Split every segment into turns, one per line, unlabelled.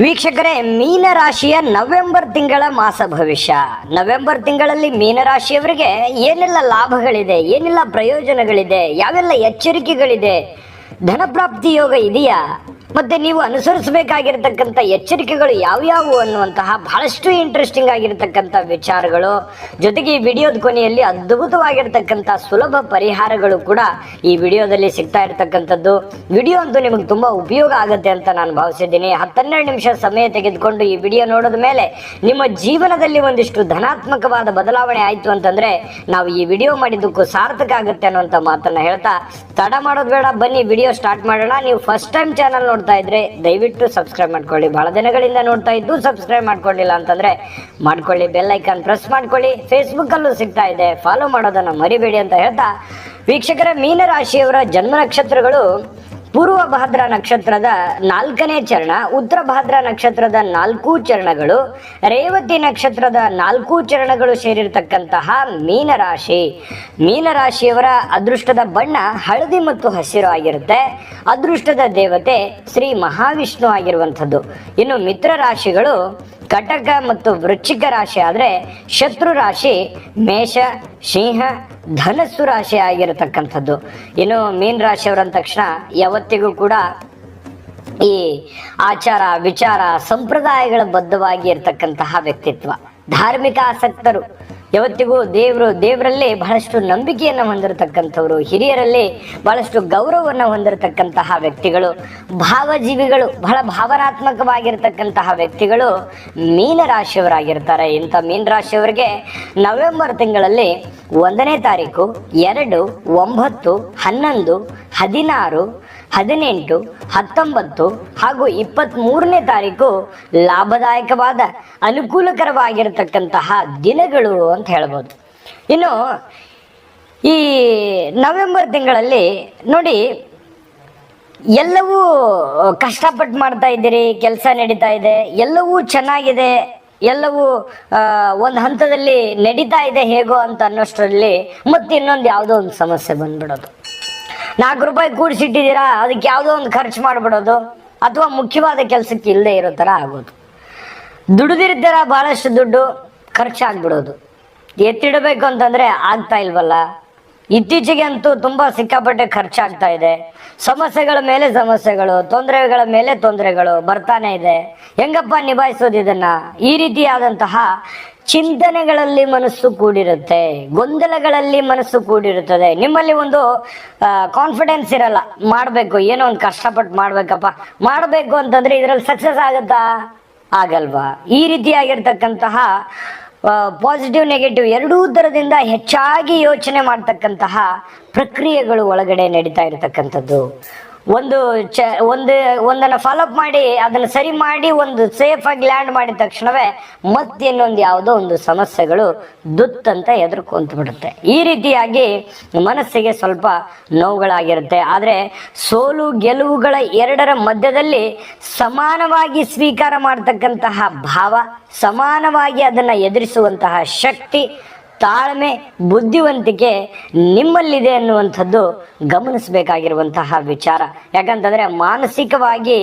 ವೀಕ್ಷಕರೇ, ಮೀನರಾಶಿಯ ನವೆಂಬರ್ ತಿಂಗಳ ಮಾಸ ಭವಿಷ್ಯ. ನವೆಂಬರ್ ತಿಂಗಳಲ್ಲಿ ಮೀನರಾಶಿಯವರಿಗೆ ಏನೆಲ್ಲ ಲಾಭಗಳಿದೆ, ಏನೆಲ್ಲ ಪ್ರಯೋಜನಗಳಿದೆ, ಯಾವೆಲ್ಲ ಎಚ್ಚರಿಕೆಗಳಿದೆ, ಧನಪ್ರಾಪ್ತಿ ಯೋಗ ಇದೆಯಾ? ಮತ್ತೆ ನೀವು ಅನುಸರಿಸಬೇಕಾಗಿರ್ತಕ್ಕಂಥ ಎಚ್ಚರಿಕೆಗಳು ಯಾವ್ಯಾವು ಅನ್ನುವಂತಹ ಬಹಳಷ್ಟು ಇಂಟ್ರೆಸ್ಟಿಂಗ್ ಆಗಿರತಕ್ಕಂಥ ವಿಚಾರಗಳು. ಜೊತೆಗೆ ಈ ವಿಡಿಯೋದ ಕೊನೆಯಲ್ಲಿ ಅದ್ಭುತವಾಗಿರ್ತಕ್ಕಂಥ ಸುಲಭ ಪರಿಹಾರಗಳು ಕೂಡ ಈ ವಿಡಿಯೋದಲ್ಲಿ ಸಿಗ್ತಾ ಇರತಕ್ಕಂಥದ್ದು. ವಿಡಿಯೋ ಅಂತೂ ನಿಮಗೆ ತುಂಬ ಉಪಯೋಗ ಆಗುತ್ತೆ ಅಂತ ನಾನು ಭಾವಿಸಿದ್ದೀನಿ. ಹತ್ತೆರಡು ನಿಮಿಷ ಸಮಯ ತೆಗೆದುಕೊಂಡು ಈ ವಿಡಿಯೋ ನೋಡಿದ ಮೇಲೆ ನಿಮ್ಮ ಜೀವನದಲ್ಲಿ ಒಂದಿಷ್ಟು ಧನಾತ್ಮಕವಾದ ಬದಲಾವಣೆ ಆಯಿತು ಅಂತಂದ್ರೆ ನಾವು ಈ ವಿಡಿಯೋ ಮಾಡಿದ್ದಕ್ಕೂ ಸಾರ್ಥಕ ಆಗುತ್ತೆ ಅನ್ನುವಂಥ ಮಾತನ್ನ ಹೇಳ್ತಾ, ತಡ ಮಾಡೋದು ಬೇಡ, ಬನ್ನಿ ವಿಡಿಯೋ ಸ್ಟಾರ್ಟ್ ಮಾಡೋಣ. ನೀವು ಫಸ್ಟ್ ಟೈಮ್ ಚಾನಲ್ ನೋಡ್ತಾ ಇದ್ರೆ ದಯವಿಟ್ಟು ಸಬ್ಸ್ಕ್ರೈಬ್ ಮಾಡ್ಕೊಳ್ಳಿ. ಬಹಳ ದಿನಗಳಿಂದ ನೋಡ್ತಾ ಇದ್ದು ಸಬ್ಸ್ಕ್ರೈಬ್ ಮಾಡ್ಕೊಂಡಿಲ್ಲ ಅಂತಂದ್ರೆ ಮಾಡ್ಕೊಳ್ಳಿ. ಬೆಲ್ ಐಕಾನ್ ಪ್ರೆಸ್ ಮಾಡ್ಕೊಳ್ಳಿ. ಫೇಸ್ಬುಕ್ ಅಲ್ಲೂ ಸಿಗ್ತಾ ಇದೆ. ಫಾಲೋ ಮಾಡೋದನ್ನ ಮರಿಬೇಡಿ ಅಂತ ಹೇಳ್ತಾ. ವೀಕ್ಷಕರ, ಮೀನರಾಶಿಯವರ ಜನ್ಮ ನಕ್ಷತ್ರಗಳು ಪೂರ್ವ ಭಾದ್ರ ನಕ್ಷತ್ರದ ನಾಲ್ಕನೇ ಚರಣ, ಉತ್ತರ ಭಾದ್ರ ನಕ್ಷತ್ರದ ನಾಲ್ಕು ಚರಣಗಳು, ರೇವತಿ ನಕ್ಷತ್ರದ ನಾಲ್ಕು ಚರಣಗಳು ಸೇರಿರ್ತಕ್ಕಂತಹ ಮೀನರಾಶಿ. ಮೀನರಾಶಿಯವರ ಅದೃಷ್ಟದ ಬಣ್ಣ ಹಳದಿ ಮತ್ತು ಹಸಿರು ಆಗಿರುತ್ತೆ. ಅದೃಷ್ಟದ ದೇವತೆ ಶ್ರೀ ಮಹಾವಿಷ್ಣು ಆಗಿರುವಂಥದ್ದು. ಇನ್ನು ಮಿತ್ರ ರಾಶಿಗಳು ಕಟಕ ಮತ್ತು ವೃಶ್ಚಿಕ ರಾಶಿ ಆದರೆ ಶತ್ರು ರಾಶಿ, ಮೇಷ, ಸಿಂಹ, ಧನಸ್ಸು ರಾಶಿ ಆಗಿರತಕ್ಕಂಥದ್ದು. ಇನ್ನು ಮೀನ್ ರಾಶಿಯವರ ತಕ್ಷಣ ತಕ್ಷಣ ಯಾವತ್ತಿಗೂ ಕೂಡ ಈ ಆಚಾರ, ವಿಚಾರ, ಸಂಪ್ರದಾಯಗಳ ಬದ್ಧವಾಗಿ ಇರತಕ್ಕಂತಹ ವ್ಯಕ್ತಿತ್ವ. ಧಾರ್ಮಿಕ ಆಸಕ್ತರು. ಯಾವತ್ತಿಗೂ ದೇವರು, ದೇವರಲ್ಲಿ ಬಹಳಷ್ಟು ನಂಬಿಕೆಯನ್ನು ಹೊಂದಿರತಕ್ಕಂಥವ್ರು. ಹಿರಿಯರಲ್ಲಿ ಬಹಳಷ್ಟು ಗೌರವವನ್ನು ಹೊಂದಿರತಕ್ಕಂತಹ ವ್ಯಕ್ತಿಗಳು. ಭಾವಜೀವಿಗಳು, ಬಹಳ ಭಾವನಾತ್ಮಕವಾಗಿರ್ತಕ್ಕಂತಹ ವ್ಯಕ್ತಿಗಳು ಮೀನರಾಶಿಯವರಾಗಿರ್ತಾರೆ. ಇಂಥ ಮೀನರಾಶಿಯವರಿಗೆ ನವೆಂಬರ್ ತಿಂಗಳಲ್ಲಿ ಒಂದನೇ ತಾರೀಕು, ಎರಡು, ಒಂಬತ್ತು, ಹನ್ನೊಂದು, ಹದಿನಾರು ಹದಿನೆಂಟು, ಹತ್ತೊಂಬತ್ತು ಹಾಗೂ ಇಪ್ಪತ್ತ್ ಮೂರನೇ ತಾರೀಕು ಲಾಭದಾಯಕವಾದ, ಅನುಕೂಲಕರವಾಗಿರತಕ್ಕಂತಹ ದಿನಗಳು ಅಂತ ಹೇಳ್ಬೋದು. ಇನ್ನು ಈ ನವೆಂಬರ್ ತಿಂಗಳಲ್ಲಿ ನೋಡಿ, ಎಲ್ಲವೂ ಕಷ್ಟಪಟ್ಟು ಮಾಡ್ತಾ ಇದ್ದೀರಿ, ಕೆಲಸ ನಡೀತಾ ಇದೆ, ಎಲ್ಲವೂ ಚೆನ್ನಾಗಿದೆ, ಎಲ್ಲವೂ ಒಂದು ಹಂತದಲ್ಲಿ ನಡೀತಾ ಇದೆ ಹೇಗೋ ಅಂತ ಅನ್ನೋಷ್ಟರಲ್ಲಿ ಮತ್ತೆ ಇನ್ನೊಂದು ಯಾವುದೋ ಒಂದು ಸಮಸ್ಯೆ ಬಂದ್ಬಿಡೋದು. ನಾಲ್ಕು ರೂಪಾಯಿ ಕೂಡಿಸಿಟ್ಟಿದ್ದೀರಾ? ಅದಕ್ಕೆ ಯಾವುದೋ ಒಂದು ಖರ್ಚು ಮಾಡಿಬಿಡೋದು. ಅಥವಾ ಮುಖ್ಯವಾದ ಕೆಲಸಕ್ಕೆ ಇಲ್ಲದೆ ಇರೋ ಥರ ಆಗೋದು. ದುಡಿದಿರ್ತೀರ ಭಾಳಷ್ಟು ದುಡ್ಡು ಖರ್ಚಾಗ್ಬಿಡೋದು ಎತ್ತಿಡಬೇಕು ಅಂತಂದರೆ ಆಗ್ತಾ ಇಲ್ವಲ್ಲ? ಇತ್ತೀಚೆಗೆ ಅಂತೂ ತುಂಬ ಸಿಕ್ಕಾಪಟ್ಟೆ ಖರ್ಚಾಗ್ತಾ ಇದೆ. ಸಮಸ್ಯೆಗಳ ಮೇಲೆ ಸಮಸ್ಯೆಗಳು, ತೊಂದರೆಗಳ ಮೇಲೆ ತೊಂದರೆಗಳು ಬರ್ತಾನೆ ಇದೆ. ಹೆಂಗಪ್ಪ ನಿಭಾಯಿಸೋದು ಇದನ್ನು? ಈ ರೀತಿಯಾದಂತಹ ಚಿಂತನೆಗಳಲ್ಲಿ ಮನಸ್ಸು ಕೂಡಿರುತ್ತೆ, ಗೊಂದಲಗಳಲ್ಲಿ ಮನಸ್ಸು ಕೂಡಿರುತ್ತದೆ. ನಿಮ್ಮಲ್ಲಿ ಒಂದು ಕಾನ್ಫಿಡೆನ್ಸ್ ಇರಲ್ಲ. ಮಾಡಬೇಕು, ಏನೋ ಒಂದು ಕಷ್ಟಪಟ್ಟು ಮಾಡ್ಬೇಕಪ್ಪ. ಮಾಡಬೇಕು ಅಂತಂದ್ರೆ ಇದರಲ್ಲಿ ಸಕ್ಸಸ್ ಆಗುತ್ತಾ? ಆಗಲ್ವಾ? ಈ ರೀತಿಯಾಗಿರ್ತಕ್ಕಂತಹ ಪಾಸಿಟಿವ್ ನೆಗೆಟಿವ್ ಎರಡೂ ಥರದಿಂದ ಹೆಚ್ಚಾಗಿ ಯೋಚನೆ ಮಾಡ್ತಕ್ಕಂತಹ ಪ್ರಕ್ರಿಯೆಗಳು ಒಳಗಡೆ ನಡೀತಾ ಇರತಕ್ಕಂಥದ್ದು. ಒಂದು ಚ, ಒಂದು, ಒಂದನ್ನು ಫಾಲೋಅಪ್ ಮಾಡಿ, ಅದನ್ನು ಸರಿ ಮಾಡಿ, ಒಂದು ಸೇಫ್ ಆಗಿ ಲ್ಯಾಂಡ್ ಮಾಡಿದ ತಕ್ಷಣವೇ ಮತ್ತಿನ್ನೊಂದು ಯಾವುದೋ ಒಂದು ಸಮಸ್ಯೆಗಳು ದುತ್ತಂತ ಎದುರ್ಕೊಂತ ಬಿಡುತ್ತೆ. ಈ ರೀತಿಯಾಗಿ ಮನಸ್ಸಿಗೆ ಸ್ವಲ್ಪ ನೋವುಗಳಾಗಿರುತ್ತೆ. ಆದರೆ ಸೋಲು ಗೆಲುವುಗಳ ಎರಡರ ಮಧ್ಯದಲ್ಲಿ ಸಮಾನವಾಗಿ ಸ್ವೀಕಾರ ಮಾಡತಕ್ಕಂತಹ ಭಾವ, ಸಮಾನವಾಗಿ ಅದನ್ನು ಎದುರಿಸುವಂತಹ ಶಕ್ತಿ ತಾಳ್ಮೆ ಬುದ್ಧಿವಂತಿಕೆ ನಿಮ್ಮಲ್ಲಿದೆ ಅನ್ನುವಂಥದ್ದು ಗಮನಿಸಬೇಕಾಗಿರುವಂತಹ ವಿಚಾರ. ಯಾಕಂತಂದರೆ ಮಾನಸಿಕವಾಗಿ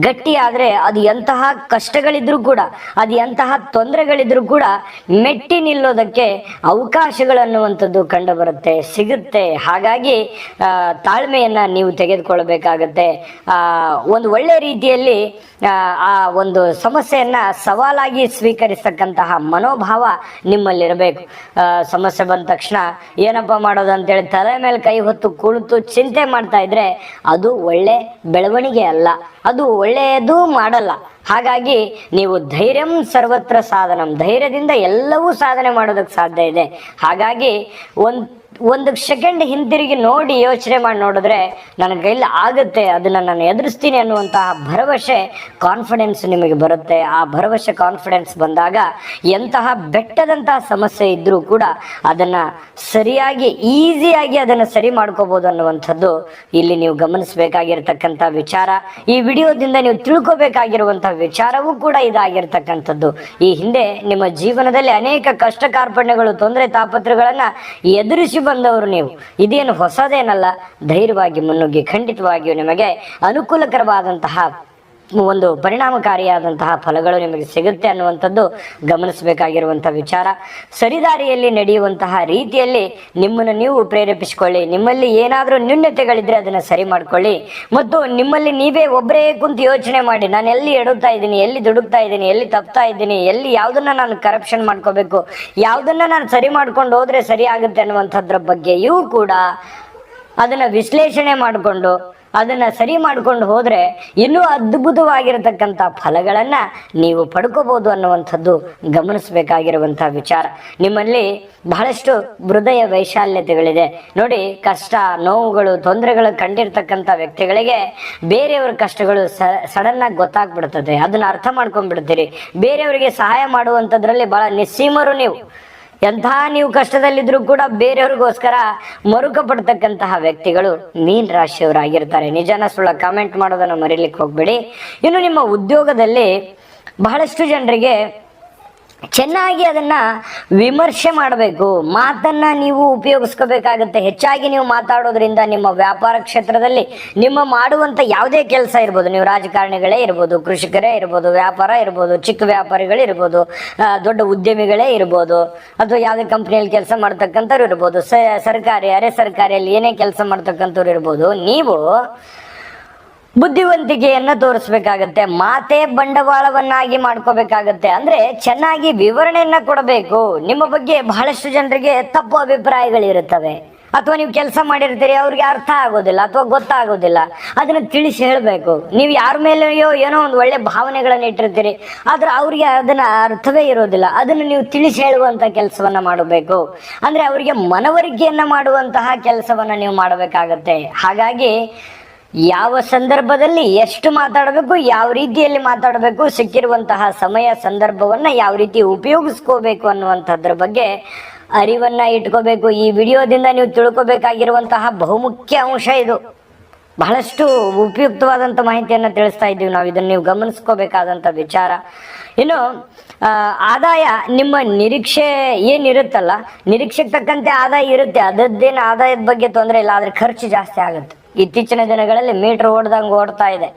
ಗಟ್ಟಿಯಾದರೆ ಅದು ಎಂತಹ ಕಷ್ಟಗಳಿದ್ರೂ ಕೂಡ ಅದು ಎಂತಹ ತೊಂದರೆಗಳಿದ್ರೂ ಕೂಡ ಮೆಟ್ಟಿ ನಿಲ್ಲೋದಕ್ಕೆ ಅವಕಾಶಗಳನ್ನುವಂಥದ್ದು ಕಂಡುಬರುತ್ತೆ ಸಿಗುತ್ತೆ. ಹಾಗಾಗಿ ತಾಳ್ಮೆಯನ್ನು ನೀವು ತೆಗೆದುಕೊಳ್ಬೇಕಾಗತ್ತೆ ಒಂದು ಒಳ್ಳೆ ರೀತಿಯಲ್ಲಿ ಆ, ಒಂದು ಸಮಸ್ಯೆಯನ್ನ ಸವಾಲಾಗಿ ಸ್ವೀಕರಿಸತಕ್ಕಂತಹ ಮನೋಭಾವ ನಿಮ್ಮಲ್ಲಿರಬೇಕು. ಸಮಸ್ಯೆ ಬಂದ ತಕ್ಷಣ ಏನಪ್ಪ ಮಾಡೋದು ಅಂತೇಳಿ ತಲೆ ಮೇಲೆ ಕೈ ಹೊತ್ತು ಕುಳಿತು ಚಿಂತೆ ಮಾಡ್ತಾ ಇದ್ರೆ ಅದು ಒಳ್ಳೆ ಬೆಳವಣಿಗೆ ಅಲ್ಲ. ಅದು ಒಳ್ಳೆಯದು ಮಾಡಲ್ಲ. ಹಾಗಾಗಿ ನೀವು ಧೈರ್ಯಂ ಸರ್ವತ್ರ ಸಾಧನಂ. ಧೈರ್ಯದಿಂದ ಎಲ್ಲವೂ ಸಾಧನೆ ಮಾಡೋದಕ್ಕೆ ಸಾಧ್ಯ ಇದೆ. ಹಾಗಾಗಿ ಒಂದು ಒಂದು ಸೆಕೆಂಡ್ ಹಿಂದಿರುಗಿ ನೋಡಿ ಯೋಚನೆ ಮಾಡಿ ನೋಡಿದ್ರೆ ನನ್ನ ಕೈಲಿ ಆಗುತ್ತೆ, ಅದನ್ನ ನಾನು ಎದುರಿಸ್ತೀನಿ ಅನ್ನುವಂತಹ ಭರವಸೆ ಕಾನ್ಫಿಡೆನ್ಸ್ ನಿಮಗೆ ಬರುತ್ತೆ. ಆ ಭರವಸೆ ಕಾನ್ಫಿಡೆನ್ಸ್ ಬಂದಾಗ ಎಂತಹ ಬೆಟ್ಟದಂತಹ ಸಮಸ್ಯೆ ಇದ್ರೂ ಕೂಡ ಅದನ್ನ ಸರಿಯಾಗಿ ಈಸಿಯಾಗಿ ಅದನ್ನ ಸರಿ ಮಾಡ್ಕೋಬೋದು ಅನ್ನುವಂಥದ್ದು ಇಲ್ಲಿ ನೀವು ಗಮನಿಸಬೇಕಾಗಿರ್ತಕ್ಕಂಥ ವಿಚಾರ. ಈ ವಿಡಿಯೋದಿಂದ ನೀವು ತಿಳ್ಕೊಬೇಕಾಗಿರುವಂತಹ ವಿಚಾರವೂ ಕೂಡ ಇದಾಗಿರ್ತಕ್ಕಂಥದ್ದು. ಈ ಹಿಂದೆ ನಿಮ್ಮ ಜೀವನದಲ್ಲಿ ಅನೇಕ ಕಷ್ಟ ಕಾರ್ಪಣ್ಯಗಳು, ತೊಂದರೆ ತಾಪತ್ರಗಳನ್ನ ಎದುರಿಸಿ ಬಂದವರು ನೀವು. ಇದೇನು ಹೊಸದೇನಲ್ಲ? ಧೈರ್ಯವಾಗಿ ಮುನ್ನುಗ್ಗಿ ಖಂಡಿತವಾಗಿಯೂ ನಿಮಗೆ ಅನುಕೂಲಕರವಾದಂತಹ ಒಂದು ಪರಿಣಾಮಕಾರಿಯಾದಂತಹ ಫಲಗಳು ನಿಮಗೆ ಸಿಗುತ್ತೆ ಅನ್ನುವಂಥದ್ದು ಗಮನಿಸಬೇಕಾಗಿರುವಂಥ ವಿಚಾರ. ಸರಿದಾರಿಯಲ್ಲಿ ನಡೆಯುವಂತಹ ರೀತಿಯಲ್ಲಿ ನಿಮ್ಮನ್ನು ನೀವು ಪ್ರೇರೇಪಿಸಿಕೊಳ್ಳಿ, ನಿಮ್ಮಲ್ಲಿ ಏನಾದರೂ ನ್ಯೂನ್ಯತೆಗಳಿದ್ರೆ ಅದನ್ನು ಸರಿ ಮಾಡ್ಕೊಳ್ಳಿ. ಮತ್ತು ನಿಮ್ಮಲ್ಲಿ ನೀವೇ ಒಬ್ಬರೇ ಕುಂತು ಯೋಚನೆ ಮಾಡಿ, ನಾನು ಎಲ್ಲಿ ಎಡುತ್ತಾ ಇದ್ದೀನಿ, ಎಲ್ಲಿ ದುಡುಕ್ತಾ ಇದ್ದೀನಿ, ಎಲ್ಲಿ ತಪ್ತಾ ಇದ್ದೀನಿ, ಎಲ್ಲಿ ಯಾವುದನ್ನ ನಾನು ಕರಪ್ಷನ್ ಮಾಡ್ಕೋಬೇಕು, ಯಾವುದನ್ನ ನಾನು ಸರಿ ಮಾಡ್ಕೊಂಡು ಹೋದರೆ ಸರಿ ಆಗುತ್ತೆ ಅನ್ನುವಂಥದ್ರ ಬಗ್ಗೆಯೂ ಕೂಡ ಅದನ್ನು ವಿಶ್ಲೇಷಣೆ ಮಾಡಿಕೊಂಡು ಅದನ್ನ ಸರಿ ಮಾಡಿಕೊಂಡು ಹೋದ್ರೆ ಇನ್ನೂ ಅದ್ಭುತವಾಗಿರತಕ್ಕಂಥ ಫಲಗಳನ್ನ ನೀವು ಪಡ್ಕೋಬಹುದು ಅನ್ನುವಂಥದ್ದು ಗಮನಿಸಬೇಕಾಗಿರುವಂತಹ ವಿಚಾರ. ನಿಮ್ಮಲ್ಲಿ ಬಹಳಷ್ಟು ಹೃದಯ ವೈಶಾಲ್ಯತೆಗಳಿದೆ. ನೋಡಿ, ಕಷ್ಟ, ನೋವುಗಳು, ತೊಂದರೆಗಳು ಕಂಡಿರ್ತಕ್ಕಂಥ ವ್ಯಕ್ತಿಗಳಿಗೆ ಬೇರೆಯವ್ರ ಕಷ್ಟಗಳು ಸಡನ್ ಆಗಿ ಗೊತ್ತಾಗ್ಬಿಡ್ತದೆ. ಅದನ್ನ ಅರ್ಥ ಮಾಡ್ಕೊಂಡ್ಬಿಡ್ತೀರಿ. ಬೇರೆಯವರಿಗೆ ಸಹಾಯ ಮಾಡುವಂಥದ್ರಲ್ಲಿ ಬಹಳ ನಿಸ್ಸೀಮರು ನೀವು. ಎಂಥ ನೀವು ಕಷ್ಟದಲ್ಲಿದ್ರು ಕೂಡ ಬೇರೆಯವ್ರಿಗೋಸ್ಕರ ಮರುಕ ಪಡ್ತಕ್ಕಂತಹ ವ್ಯಕ್ತಿಗಳು ಮೀನ್ ರಾಶಿಯವರಾಗಿರ್ತಾರೆ. ನಿಜನ ಸುಳ್ಳ ಕಾಮೆಂಟ್ ಮಾಡೋದನ್ನು ಮರೀಲಿಕ್ಕೆ ಹೋಗ್ಬೇಡಿ. ಇನ್ನು ನಿಮ್ಮ ಉದ್ಯೋಗದಲ್ಲಿ ಬಹಳಷ್ಟು ಜನರಿಗೆ ಚೆನ್ನಾಗಿ ಅದನ್ನ ವಿಮರ್ಶೆ ಮಾಡಬೇಕು. ಮಾತನ್ನ ನೀವು ಉಪಯೋಗಿಸ್ಕೋಬೇಕಾಗತ್ತೆ. ಹೆಚ್ಚಾಗಿ ನೀವು ಮಾತಾಡೋದ್ರಿಂದ ನಿಮ್ಮ ವ್ಯಾಪಾರ ಕ್ಷೇತ್ರದಲ್ಲಿ ನಿಮ್ಮ ಮಾಡುವಂತ ಯಾವುದೇ ಕೆಲಸ ಇರ್ಬೋದು. ನೀವು ರಾಜಕಾರಣಿಗಳೇ ಇರ್ಬೋದು, ಕೃಷಿಕರೇ ಇರ್ಬೋದು, ವ್ಯಾಪಾರ ಇರ್ಬೋದು, ಚಿಕ್ಕ ವ್ಯಾಪಾರಿಗಳು ಇರ್ಬೋದು ದೊಡ್ಡ ಉದ್ಯಮಿಗಳೇ ಇರ್ಬೋದು, ಅಥವಾ ಯಾವುದೇ ಕಂಪ್ನಿಯಲ್ಲಿ ಕೆಲಸ ಮಾಡ್ತಕ್ಕಂಥವ್ರು ಇರ್ಬೋದು ಸರ್ಕಾರಿ, ಅರೆ ಸರ್ಕಾರಿಯಲ್ಲಿ ಏನೇ ಕೆಲಸ ಮಾಡ್ತಕ್ಕಂಥವ್ರು ಇರ್ಬೋದು, ನೀವು ಬುದ್ಧಿವಂತಿಕೆಯನ್ನ ತೋರಿಸ್ಬೇಕಾಗತ್ತೆ, ಮಾತೆ ಬಂಡವಾಳವನ್ನಾಗಿ ಮಾಡ್ಕೋಬೇಕಾಗತ್ತೆ. ಅಂದ್ರೆ ಚೆನ್ನಾಗಿ ವಿವರಣೆಯನ್ನ ಕೊಡಬೇಕು. ನಿಮ್ಮ ಬಗ್ಗೆ ಬಹಳಷ್ಟು ಜನರಿಗೆ ತಪ್ಪು ಅಭಿಪ್ರಾಯಗಳಿರುತ್ತವೆ. ಅಥವಾ ನೀವು ಕೆಲಸ ಮಾಡಿರ್ತೀರಿ, ಅವ್ರಿಗೆ ಅರ್ಥ ಆಗೋದಿಲ್ಲ, ಅಥವಾ ಗೊತ್ತಾಗೋದಿಲ್ಲ. ಅದನ್ನ ತಿಳಿಸಿ ಹೇಳಬೇಕು. ನೀವು ಯಾರ ಮೇಲೆಯೋ ಏನೋ ಒಂದು ಒಳ್ಳೆ ಭಾವನೆಗಳನ್ನು ಇಟ್ಟಿರ್ತೀರಿ, ಆದ್ರೆ ಅವ್ರಿಗೆ ಅದನ್ನ ಅರ್ಥವೇ ಇರೋದಿಲ್ಲ. ಅದನ್ನು ನೀವು ತಿಳಿಸಿ ಹೇಳುವಂತ ಕೆಲಸವನ್ನ ಮಾಡಬೇಕು. ಅಂದ್ರೆ ಅವರಿಗೆ ಮನವರಿಕೆಯನ್ನ ಮಾಡುವಂತಹ ಕೆಲಸವನ್ನ ನೀವು ಮಾಡಬೇಕಾಗತ್ತೆ. ಹಾಗಾಗಿ ಯಾವ ಸಂದರ್ಭದಲ್ಲಿ ಎಷ್ಟು ಮಾತಾಡಬೇಕು, ಯಾವ ರೀತಿಯಲ್ಲಿ ಮಾತಾಡಬೇಕು, ಸಿಕ್ಕಿರುವಂತಹ ಸಮಯ ಸಂದರ್ಭವನ್ನ ಯಾವ ರೀತಿ ಉಪಯೋಗಿಸ್ಕೋಬೇಕು ಅನ್ನುವಂಥದ್ರ ಬಗ್ಗೆ ಅರಿವನ್ನ ಇಟ್ಕೋಬೇಕು. ಈ ವಿಡಿಯೋದಿಂದ ನೀವು ತಿಳ್ಕೊಬೇಕಾಗಿರುವಂತಹ ಬಹುಮುಖ್ಯ ಅಂಶ ಇದು. ಬಹಳಷ್ಟು ಉಪಯುಕ್ತವಾದಂಥ ಮಾಹಿತಿಯನ್ನು ತಿಳಿಸ್ತಾ ಇದ್ದೀವಿ ನಾವು. ಇದನ್ನು ನೀವು ಗಮನಿಸ್ಕೋಬೇಕಾದಂಥ ವಿಚಾರ. ಇನ್ನು ಆದಾಯ ನಿಮ್ಮ ನಿರೀಕ್ಷೆ ಏನಿರುತ್ತಲ್ಲ, ನಿರೀಕ್ಷೆಗೆ ತಕ್ಕಂತೆ ಆದಾಯ ಇರುತ್ತೆ. ಅದದ್ದೇನು ಆದಾಯದ ಬಗ್ಗೆ ತೊಂದರೆ ಇಲ್ಲ, ಆದರೆ ಖರ್ಚು ಜಾಸ್ತಿ ಆಗುತ್ತೆ. ಇತ್ತೀಚಿನ ದಿನಗಳಲ್ಲಿ ಮೀಟರ್ ಓಡ್ದಂಗೆ ಓಡ್ತಾ ಇದೆ.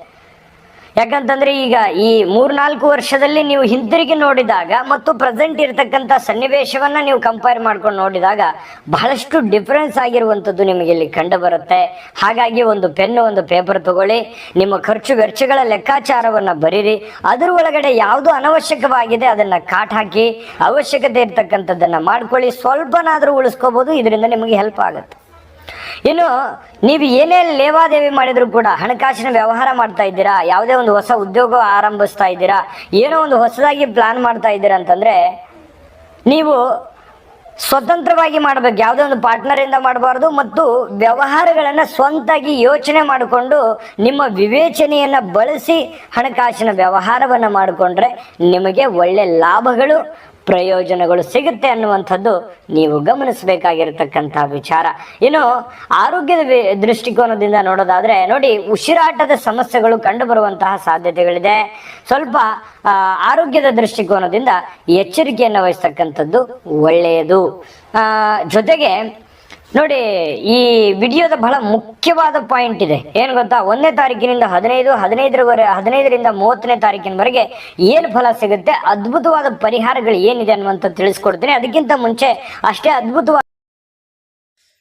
ಯಾಕಂತಂದ್ರೆ ಈಗ ಈ ಮೂರ್ನಾಲ್ಕು ವರ್ಷದಲ್ಲಿ ನೀವು ಹಿಂತಿರುಗಿ ನೋಡಿದಾಗ ಮತ್ತು ಪ್ರೆಸೆಂಟ್ ಇರತಕ್ಕಂಥ ಸನ್ನಿವೇಶವನ್ನ ನೀವು ಕಂಪೇರ್ ಮಾಡ್ಕೊಂಡು ನೋಡಿದಾಗ ಬಹಳಷ್ಟು ಡಿಫರೆನ್ಸ್ ಆಗಿರುವಂಥದ್ದು ನಿಮಗೆ ಇಲ್ಲಿ ಕಂಡು ಬರುತ್ತೆ ಹಾಗಾಗಿ ಒಂದು ಪೆನ್ ಒಂದು ಪೇಪರ್ ತಗೊಳ್ಳಿ. ನಿಮ್ಮ ಖರ್ಚು ವೆಚ್ಚಗಳ ಲೆಕ್ಕಾಚಾರವನ್ನ ಬರೀರಿ. ಅದರ ಒಳಗಡೆ ಯಾವುದು ಅನವಶ್ಯಕವಾಗಿದೆ ಅದನ್ನ ಕಾಟ್ ಹಾಕಿ. ಅವಶ್ಯಕತೆ ಇರ್ತಕ್ಕಂಥದ್ದನ್ನ ಮಾಡ್ಕೊಳ್ಳಿ. ಸ್ವಲ್ಪನಾದ್ರೂ ಉಳಿಸ್ಕೋಬಹುದು ಇದರಿಂದ ನಿಮಗೆ ಹೆಲ್ಪ್ ಆಗುತ್ತೆ. ಇನ್ನು ನೀವು ಏನೇ ಲೇವಾದೇವಿ ಮಾಡಿದ್ರು ಕೂಡ ಹಣಕಾಸಿನ ವ್ಯವಹಾರ ಮಾಡ್ತಾ ಇದ್ದೀರಾ, ಯಾವುದೇ ಒಂದು ಹೊಸ ಉದ್ಯೋಗ ಆರಂಭಿಸ್ತಾ ಇದ್ದೀರಾ, ಏನೋ ಒಂದು ಹೊಸದಾಗಿ ಪ್ಲಾನ್ ಮಾಡ್ತಾ ಇದ್ದೀರಾ ಅಂತಂದ್ರೆ ನೀವು ಸ್ವತಂತ್ರವಾಗಿ ಮಾಡಬೇಕು, ಯಾವುದೇ ಒಂದು ಪಾರ್ಟ್ನರ್ ಇಂದ ಮಾಡಬಾರ್ದು ಮತ್ತು ವ್ಯವಹಾರಗಳನ್ನು ಸ್ವಂತಾಗಿ ಯೋಚನೆ ಮಾಡಿಕೊಂಡು ನಿಮ್ಮ ವಿವೇಚನೆಯನ್ನ ಬಳಸಿ ಹಣಕಾಸಿನ ವ್ಯವಹಾರವನ್ನ ಮಾಡಿಕೊಂಡ್ರೆ ನಿಮಗೆ ಒಳ್ಳೆ ಲಾಭಗಳು ಪ್ರಯೋಜನಗಳು ಸಿಗುತ್ತೆ ಅನ್ನುವಂಥದ್ದು ನೀವು ಗಮನಿಸಬೇಕಾಗಿರತಕ್ಕಂಥ ವಿಚಾರ. ಇನ್ನು ಆರೋಗ್ಯದ ದೃಷ್ಟಿಕೋನದಿಂದ ನೋಡೋದಾದ್ರೆ ನೋಡಿ, ಉಸಿರಾಟದ ಸಮಸ್ಯೆಗಳು ಕಂಡು ಬರುವಂತಹ ಸಾಧ್ಯತೆಗಳಿದೆ. ಸ್ವಲ್ಪ ಆರೋಗ್ಯದ ದೃಷ್ಟಿಕೋನದಿಂದ ಎಚ್ಚರಿಕೆಯನ್ನು ವಹಿಸ್ತಕ್ಕಂಥದ್ದು ಒಳ್ಳೆಯದು. ಜೊತೆಗೆ ನೋಡಿ, ಈ ವಿಡಿಯೋದ ಬಹಳ ಮುಖ್ಯವಾದ ಪಾಯಿಂಟ್ ಇದೆ. ಏನು ಗೊತ್ತಾ? ಒಂದನೇ ತಾರೀಕಿನಿಂದ ಹದಿನೈದು, ಹದಿನೈದರವರೆ, ಹದಿನೈದರಿಂದ ಮೂವತ್ತನೇ ತಾರೀಕಿನವರೆಗೆ ಏನು ಫಲ ಸಿಗುತ್ತೆ, ಅದ್ಭುತವಾದ ಪರಿಹಾರಗಳು ಏನಿದೆ ಅನ್ನುವಂಥ ತಿಳಿಸ್ಕೊಡ್ತೀನಿ. ಅದಕ್ಕಿಂತ ಮುಂಚೆ ಅಷ್ಟೇ ಅದ್ಭುತವಾದ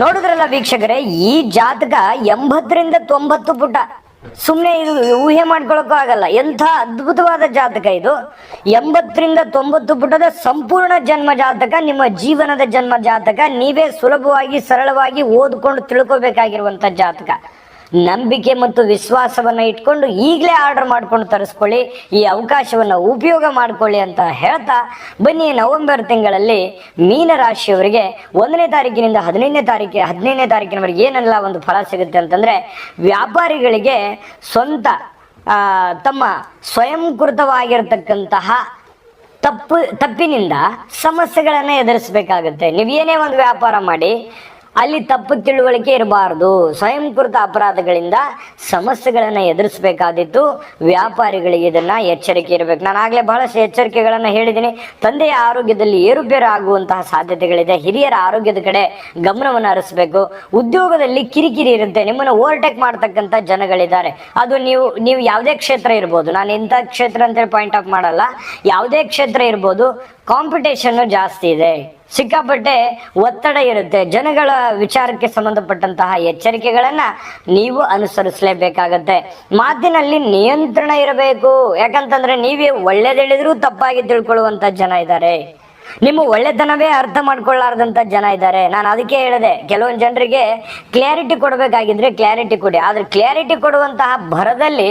ನೋಡಿದ್ರಲ್ಲ ವೀಕ್ಷಕರೇ, ಈ ಜಾತಕ ಎಂಬತ್ತರಿಂದ ತೊಂಬತ್ತು ಪುಟ. ಸುಮ್ಮನೆ ಇದು ಊಹೆ ಮಾಡ್ಕೊಳಕ್ಕೂ ಆಗಲ್ಲ. ಎಂಥ ಅದ್ಭುತವಾದ ಜಾತಕ ಇದು. ಎಂಬತ್ತರಿಂದ ತೊಂಬತ್ತು ಪುಟದ ಸಂಪೂರ್ಣ ಜನ್ಮ ಜಾತಕ, ನಿಮ್ಮ ಜೀವನದ ಜನ್ಮ ಜಾತಕ, ನೀವೇ ಸುಲಭವಾಗಿ, ಸರಳವಾಗಿ ಓದ್ಕೊಂಡು ತಿಳ್ಕೊಬೇಕಾಗಿರುವಂತ ಜಾತಕ. ನಂಬಿಕೆ ಮತ್ತು ವಿಶ್ವಾಸವನ್ನ ಇಟ್ಕೊಂಡು ಈಗಲೇ ಆರ್ಡರ್ ಮಾಡ್ಕೊಂಡು ತರಿಸ್ಕೊಳ್ಳಿ, ಈ ಅವಕಾಶವನ್ನ ಉಪಯೋಗ ಮಾಡ್ಕೊಳ್ಳಿ ಅಂತ ಹೇಳ್ತಾ ಬನ್ನಿ ನವೆಂಬರ್ ತಿಂಗಳಲ್ಲಿ ಮೀನ ರಾಶಿಯವರಿಗೆ ಒಂದನೇ ತಾರೀಕಿನಿಂದ ಹದಿನೈದನೇ ತಾರೀಕಿಗೆ ಹದಿನೈದನೇ ತಾರೀಕಿನವರೆಗೆ ಏನೆಲ್ಲ ಒಂದು ಫಲ ಸಿಗುತ್ತೆ ಅಂತಂದ್ರೆ ವ್ಯಾಪಾರಿಗಳಿಗೆ ಸ್ವಂತ ತಮ್ಮ ಸ್ವಯಂಕೃತವಾಗಿರ್ತಕ್ಕಂತಹ ತಪ್ಪು, ತಪ್ಪಿನಿಂದ ಸಮಸ್ಯೆಗಳನ್ನು ಎದುರಿಸಬೇಕಾಗುತ್ತೆ. ನೀವು ಏನೇ ಒಂದು ವ್ಯಾಪಾರ ಮಾಡಿ ಅಲ್ಲಿ ತಪ್ಪು ತಿಳುವಳಿಕೆ ಇರಬಾರದು. ಸ್ವಯಂಕೃತ ಅಪರಾಧಗಳಿಂದ ಸಮಸ್ಯೆಗಳನ್ನು ಎದುರಿಸಬೇಕಾದಿತ್ತು ವ್ಯಾಪಾರಿಗಳಿಗೆ ಇದನ್ನ ಎಚ್ಚರಿಕೆ ಇರಬೇಕು. ನಾನು ಆಗ್ಲೇ ಬಹಳಷ್ಟು ಎಚ್ಚರಿಕೆಗಳನ್ನು ಹೇಳಿದ್ದೀನಿ ತಂದೆಯ ಆರೋಗ್ಯದಲ್ಲಿ ಏರುಪೇರು ಆಗುವಂತಹ ಸಾಧ್ಯತೆಗಳಿದೆ. ಹಿರಿಯರ ಆರೋಗ್ಯದ ಕಡೆ ಗಮನವನ್ನು ಹರಿಸಬೇಕು. ಉದ್ಯೋಗದಲ್ಲಿ ಕಿರಿಕಿರಿ ಇರುತ್ತೆ. ನಿಮ್ಮನ್ನು ಓವರ್ಟೇಕ್ ಮಾಡ್ತಕ್ಕಂಥ ಜನಗಳಿದ್ದಾರೆ. ಅದು ನೀವು ನೀವು ಯಾವುದೇ ಕ್ಷೇತ್ರ ಇರ್ಬೋದು. ನಾನು ಇಂಥ ಕ್ಷೇತ್ರ ಅಂತೇಳಿ ಪಾಯಿಂಟ್ ಆಫ್ ಮಾಡಲ್ಲ. ಯಾವುದೇ ಕ್ಷೇತ್ರ ಇರ್ಬೋದು. ಕಾಂಪಿಟೇಷನ್ ಜಾಸ್ತಿ ಇದೆ. ಸಿಕ್ಕಾಪಟ್ಟೆ ಒತ್ತಡ ಇರುತ್ತೆ. ಜನಗಳ ವಿಚಾರಕ್ಕೆ ಸಂಬಂಧಪಟ್ಟಂತಹ ಎಚ್ಚರಿಕೆಗಳನ್ನ ನೀವು ಅನುಸರಿಸಲೇಬೇಕಾಗತ್ತೆ. ಮಾತಿನಲ್ಲಿ ನಿಯಂತ್ರಣ ಇರಬೇಕು. ಯಾಕಂತಂದ್ರೆ ನೀವೇ ಒಳ್ಳೇದೇಳಿದ್ರು ತಪ್ಪಾಗಿ ತಿಳ್ಕೊಳ್ಳುವಂತ ಜನ ಇದ್ದಾರೆ. ನಿಮ್ಮ ಒಳ್ಳೆತನವೇ ಅರ್ಥ ಮಾಡ್ಕೊಳ್ಳಾರ್ದಂತ ಜನ ಇದ್ದಾರೆ. ನಾನು ಅದಕ್ಕೆ ಹೇಳಿದೆ, ಕೆಲವೊಂದು ಜನರಿಗೆ ಕ್ಲಾರಿಟಿ ಕೊಡಬೇಕಾಗಿದ್ರೆ ಕ್ಲಾರಿಟಿ ಕೊಡಿ. ಆದ್ರೆ ಕ್ಲಾರಿಟಿ ಕೊಡುವಂತಹ ಭರದಲ್ಲಿ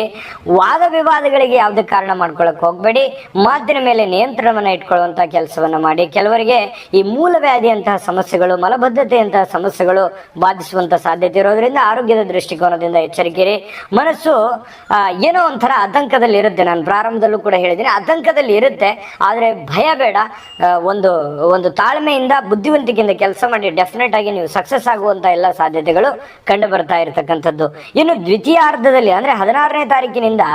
ವಾದ ವಿವಾದಗಳಿಗೆ ಯಾವುದೇ ಕಾರಣ ಮಾಡ್ಕೊಳಕ್ ಹೋಗ್ಬೇಡಿ. ಮಾತಿನ ಮೇಲೆ ನಿಯಂತ್ರಣವನ್ನ ಇಟ್ಕೊಳ್ಳುವಂತಹ ಕೆಲಸವನ್ನ ಮಾಡಿ. ಕೆಲವರಿಗೆ ಈ ಮೂಲವ್ಯಾಧಿಯಂತಹ ಸಮಸ್ಯೆಗಳು, ಮಲಬದ್ಧತೆಯಂತಹ ಸಮಸ್ಯೆಗಳು ಬಾಧಿಸುವಂತ ಸಾಧ್ಯತೆ ಇರೋದ್ರಿಂದ ಆರೋಗ್ಯದ ದೃಷ್ಟಿಕೋನದಿಂದ ಎಚ್ಚರಿಕೆರಿ ಮನಸ್ಸು ಏನೋ ಒಂಥರ ಆತಂಕದಲ್ಲಿ ಇರುತ್ತೆ ನಾನು ಪ್ರಾರಂಭದಲ್ಲೂ ಕೂಡ ಹೇಳಿದ್ದೀನಿ ಆತಂಕದಲ್ಲಿ ಇರುತ್ತೆ ಆದರೆ ಭಯ ಬೇಡ. ಒಂದು ಒಂದು ತಾಳ್ಮೆಯಿಂದ, ಬುದ್ಧಿವಂತಿಕೆಯಿಂದ ಕೆಲಸ ಮಾಡಿ ಡೆಫಿನೆಟ್ ಆಗಿ ನೀವು ಸಕ್ಸಸ್ ಆಗುವಂತ ಎಲ್ಲ ಸಾಧ್ಯತೆಗಳು ಕಂಡು ಬರ್ತಾ ಇರತಕ್ಕಂಥದ್ದು. ಇನ್ನು ದ್ವಿತೀಯಾರ್ಧದಲ್ಲಿ ಅಂದ್ರೆ ಹದಿನಾರನೇ ತಾರೀಕಿನಿಂದ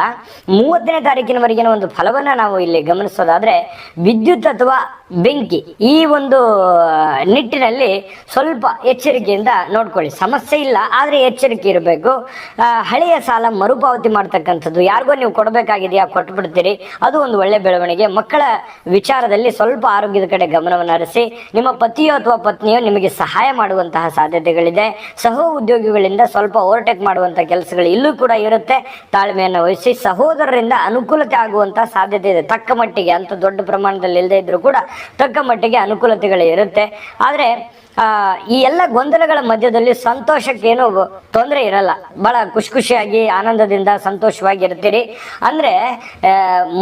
ಮೂವತ್ತನೇ ತಾರೀಕಿನವರೆಗಿನ ಒಂದು ಫಲವನ್ನ ನಾವು ಇಲ್ಲಿ ಗಮನಿಸೋದಾದ್ರೆ ವಿದ್ಯುತ್ ಅಥವಾ ಬೆಂಕಿ. ಈ ಒಂದು ನಿಟ್ಟಿನಲ್ಲಿ ಸ್ವಲ್ಪ ಎಚ್ಚರಿಕೆಯಿಂದ ನೋಡ್ಕೊಳ್ಳಿ. ಸಮಸ್ಯೆ ಇಲ್ಲ, ಆದರೆ ಎಚ್ಚರಿಕೆ ಇರಬೇಕು. ಹಳೆಯ ಸಾಲ ಮರುಪಾವತಿ ಮಾಡ್ತಕ್ಕಂಥದ್ದು ಯಾರಿಗೋ ನೀವು ಕೊಡಬೇಕಾಗಿದೆಯಾ, ಕೊಟ್ಬಿಡ್ತೀರಿ. ಅದು ಒಂದು ಒಳ್ಳೆ ಬೆಳವಣಿಗೆ. ಮಕ್ಕಳ ವಿಚಾರದಲ್ಲಿ ಸ್ವಲ್ಪ ಆರೋಗ್ಯದ ಕಡೆ ಗಮನವನ್ನು ಹರಿಸಿ, ನಿಮ್ಮ ಪತಿಯೋ ಅಥವಾ ಪತ್ನಿಯೋ ನಿಮಗೆ ಸಹಾಯ ಮಾಡುವಂತಹ ಸಾಧ್ಯತೆಗಳಿದೆ. ಸಹ ಉದ್ಯೋಗಿಗಳಿಂದ ಸ್ವಲ್ಪ ಓವರ್ಟೇಕ್ ಮಾಡುವಂಥ ಕೆಲಸಗಳು ಇಲ್ಲೂ ಕೂಡ ಇರುತ್ತೆ. ತಾಳ್ಮೆಯನ್ನು ವಹಿಸಿ, ಸಹೋದರರಿಂದ ಅನುಕೂಲತೆ ಆಗುವಂತಹ ಸಾಧ್ಯತೆ ಇದೆ. ತಕ್ಕ ಮಟ್ಟಿಗೆ ಅಂತ ದೊಡ್ಡ ಪ್ರಮಾಣದಲ್ಲಿ ಇಲ್ಲದೇ ಇದ್ರೂ ಕೂಡ ತಕ್ಕ ಮಟ್ಟಿಗೆ ಅನುಕೂಲತೆಗಳು ಇರುತ್ತೆ. ಆದರೆ ಆ, ಈ ಎಲ್ಲ ಗೊಂದಲಗಳ ಮಧ್ಯದಲ್ಲಿ ಸಂತೋಷಕ್ಕೇನು ತೊಂದರೆ ಇರಲ್ಲ. ಬಹಳ ಖುಷಿ ಖುಷಿಯಾಗಿ ಆನಂದದಿಂದ ಸಂತೋಷವಾಗಿ ಇರ್ತೀರಿ ಅಂದ್ರೆ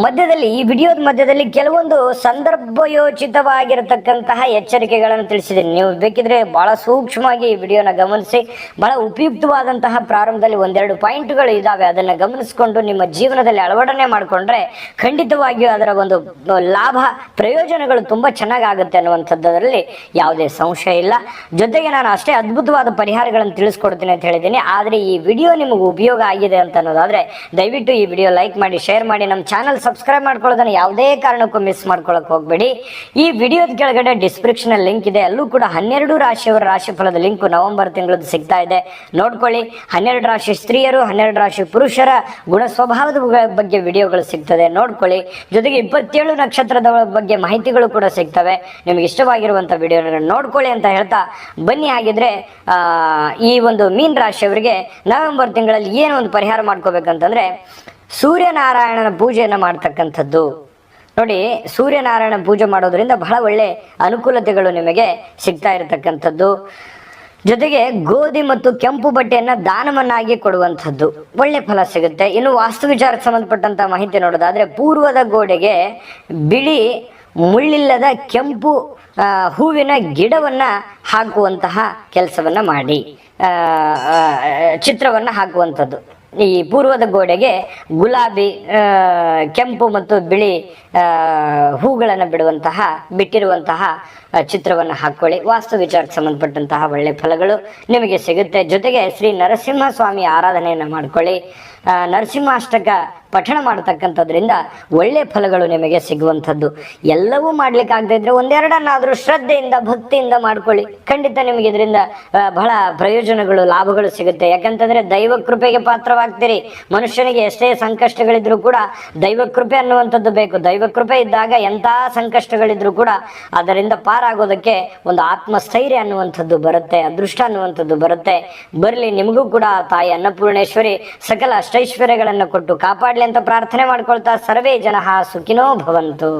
ಮಧ್ಯದಲ್ಲಿ ಈ ವಿಡಿಯೋದ ಮಧ್ಯದಲ್ಲಿ ಕೆಲವೊಂದು ಸಂದರ್ಭಯೋಚಿತವಾಗಿರತಕ್ಕಂತಹ ಎಚ್ಚರಿಕೆಗಳನ್ನು ತಿಳಿಸಿದ್ದೀನಿ. ನೀವು ಬೇಕಿದ್ರೆ ಬಹಳ ಸೂಕ್ಷ್ಮವಾಗಿ ಈ ವಿಡಿಯೋನ ಗಮನಿಸಿ ಬಹಳ ಉಪಯುಕ್ತವಾದಂತಹ ಪ್ರಾರಂಭದಲ್ಲಿ ಒಂದೆರಡು ಪಾಯಿಂಟ್ಗಳು ಇದಾವೆ. ಅದನ್ನ ಗಮನಿಸಿಕೊಂಡು ನಿಮ್ಮ ಜೀವನದಲ್ಲಿ ಅಳವಡನೆ ಮಾಡಿಕೊಂಡ್ರೆ ಖಂಡಿತವಾಗಿಯೂ ಅದರ ಒಂದು ಲಾಭ ಪ್ರಯೋಜನಗಳು ತುಂಬಾ ಚೆನ್ನಾಗಾಗುತ್ತೆ ಅನ್ನುವಂಥದ್ದರಲ್ಲಿ ಯಾವುದೇ ಸಂಶಯ ಜೊತೆಗೆ ನಾನು ಅಷ್ಟೇ ಅದ್ಭುತವಾದ ಪರಿಹಾರಗಳನ್ನು ತಿಳಿಸ್ಕೊಡ್ತೀನಿ ಅಂತ ಹೇಳಿದ್ದೀನಿ. ಆದರೆ ಈ ವಿಡಿಯೋ ನಿಮಗೆ ಉಪಯೋಗ ಆಗಿದೆ ಅಂತ ಅನ್ನೋದಾದ್ರೆ ದಯವಿಟ್ಟು ಈ ವಿಡಿಯೋ ಲೈಕ್ ಮಾಡಿ, ಶೇರ್ ಮಾಡಿ, ನಮ್ಮ ಚಾನಲ್ ಸಬ್ಸ್ಕ್ರೈಬ್ ಮಾಡ್ಕೊಳ್ಳೋದನ್ನು ಯಾವುದೇ ಕಾರಣಕ್ಕೂ ಮಿಸ್ ಮಾಡ್ಕೊಳ್ಳೋಕೆ ಹೋಗ್ಬೇಡಿ. ಈ ವಿಡಿಯೋದ ಕೆಳಗಡೆ ಡಿಸ್ಕ್ರಿಪ್ಷನ್ ಲಿಂಕ್ ಇದೆ. ಅಲ್ಲೂ ಕೂಡ ಹನ್ನೆರಡು ರಾಶಿಯವರ ರಾಶಿಫಲದ ಲಿಂಕ್ ನವೆಂಬರ್ ತಿಂಗಳದ್ದು ಸಿಗ್ತಾ ಇದೆ. ನೋಡ್ಕೊಳ್ಳಿ. ಹನ್ನೆರಡು ರಾಶಿ ಸ್ತ್ರೀಯರು, ಹನ್ನೆರಡು ರಾಶಿ ಪುರುಷರ ಗುಣ ಸ್ವಭಾವದ ಬಗ್ಗೆ ವಿಡಿಯೋಗಳು ಸಿಗ್ತದೆ. ನೋಡ್ಕೊಳ್ಳಿ. ಜೊತೆಗೆ ಇಪ್ಪತ್ತೇಳು ನಕ್ಷತ್ರದ ಬಗ್ಗೆ ಮಾಹಿತಿಗಳು ಕೂಡ ಸಿಗ್ತವೆ. ನಿಮಗೆ ಇಷ್ಟವಾಗಿರುವಂಥ ವಿಡಿಯೋಗಳನ್ನು ನೋಡ್ಕೊಳ್ಳಿ ಅಂತ ಹೇಳ್ತಾ ಬನ್ನಿ ಹಾಗಿದ್ರೆ ಈ ಒಂದು ಮೀನ್ ರಾಶಿಯವರಿಗೆ ನವೆಂಬರ್ ತಿಂಗಳಲ್ಲಿ ಏನು ಒಂದು ಪರಿಹಾರ ಮಾಡ್ಕೋಬೇಕಂತಂದ್ರೆ ಸೂರ್ಯನಾರಾಯಣನ ಪೂಜೆಯನ್ನು ಮಾಡ್ತಕ್ಕಂಥದ್ದು. ನೋಡಿ, ಸೂರ್ಯನಾರಾಯಣ ಪೂಜೆ ಮಾಡೋದ್ರಿಂದ ಬಹಳ ಒಳ್ಳೆ ಅನುಕೂಲತೆಗಳು ನಿಮಗೆ ಸಿಗ್ತಾ ಇರತಕ್ಕಂಥದ್ದು. ಜೊತೆಗೆ ಗೋಧಿ ಮತ್ತು ಕೆಂಪು ಬಟ್ಟೆಯನ್ನ ದಾನವನ್ನಾಗಿ ಕೊಡುವಂಥದ್ದು. ಒಳ್ಳೆ ಫಲ ಸಿಗುತ್ತೆ. ಇನ್ನು ವಾಸ್ತು ವಿಚಾರಕ್ಕೆ ಸಂಬಂಧಪಟ್ಟಂತ ಮಾಹಿತಿ ನೋಡೋದಾದ್ರೆ, ಪೂರ್ವದ ಗೋಡೆಗೆ ಬಿಳಿ ಮುಳ್ಳಿಲ್ಲದ ಕೆಂಪು ಹೂವಿನ ಗಿಡವನ್ನ ಹಾಕುವಂತಹ ಕೆಲಸವನ್ನ ಮಾಡಿ. ಚಿತ್ರವನ್ನ ಹಾಕುವಂಥದ್ದು. ಈ ಪೂರ್ವದ ಗೋಡೆಗೆ ಗುಲಾಬಿ ಕೆಂಪು ಮತ್ತು ಬಿಳಿ ಹೂಗಳನ್ನು ಬಿಡುವಂತಹ, ಬಿಟ್ಟಿರುವಂತಹ ಚಿತ್ರವನ್ನು ಹಾಕ್ಕೊಳ್ಳಿ ವಾಸ್ತು ವಿಚಾರಕ್ಕೆ ಸಂಬಂಧಪಟ್ಟಂತಹ ಒಳ್ಳೆ ಫಲಗಳು ನಿಮಗೆ ಸಿಗುತ್ತೆ. ಜೊತೆಗೆ ಶ್ರೀ ನರಸಿಂಹ ಸ್ವಾಮಿ ಆರಾಧನೆಯನ್ನು ಮಾಡ್ಕೊಳ್ಳಿ. ನರಸಿಂಹಾಷ್ಟಕ ಪಠಣ ಮಾಡತಕ್ಕಂಥದ್ರಿಂದ ಒಳ್ಳೆ ಫಲಗಳು ನಿಮಗೆ ಸಿಗುವಂಥದ್ದು. ಎಲ್ಲವೂ ಮಾಡ್ಲಿಕ್ಕೆ ಇದ್ರೆ ಒಂದೆರಡನ್ನಾದರೂ ಶ್ರದ್ಧೆಯಿಂದ, ಭಕ್ತಿಯಿಂದ ಮಾಡ್ಕೊಳ್ಳಿ. ಖಂಡಿತ ನಿಮಗೆ ಇದರಿಂದ ಬಹಳ ಪ್ರಯೋಜನಗಳು, ಲಾಭಗಳು ಸಿಗುತ್ತೆ. ಯಾಕಂತಂದ್ರೆ ದೈವ ಕೃಪೆಗೆ ಪಾತ್ರವಾಗ್ತೀರಿ. ಮನುಷ್ಯನಿಗೆ ಎಷ್ಟೇ ಸಂಕಷ್ಟಗಳಿದ್ರು ಕೂಡ ದೈವ ಕೃಪೆ ಅನ್ನುವಂಥದ್ದು ಬೇಕು. ದೈವ ಕೃಪೆ ಇದ್ದಾಗ ಎಂಥ ಸಂಕಷ್ಟಗಳಿದ್ರು ಕೂಡ ಅದರಿಂದ ಪಾರಾಗೋದಕ್ಕೆ ಒಂದು ಆತ್ಮಸ್ಥೈರ್ಯ ಅನ್ನುವಂಥದ್ದು ಬರುತ್ತೆ, ಅದೃಷ್ಟ ಅನ್ನುವಂಥದ್ದು ಬರುತ್ತೆ. ಬರಲಿ, ನಿಮಗೂ ಕೂಡ ತಾಯಿ ಅನ್ನಪೂರ್ಣೇಶ್ವರಿ ಸಕಲ ಅಷ್ಟೈಶ್ವರ್ಯಗಳನ್ನು ಕೊಟ್ಟು ಕಾಪಾಡಲಿ ಅಂತ ಪ್ರಾರ್ಥನೆ ಮಾಡ್ಕೊಳ್ತಾ ಸರ್ವೇ ಜನ ಸುಖಿನೋ ಭವಂತು.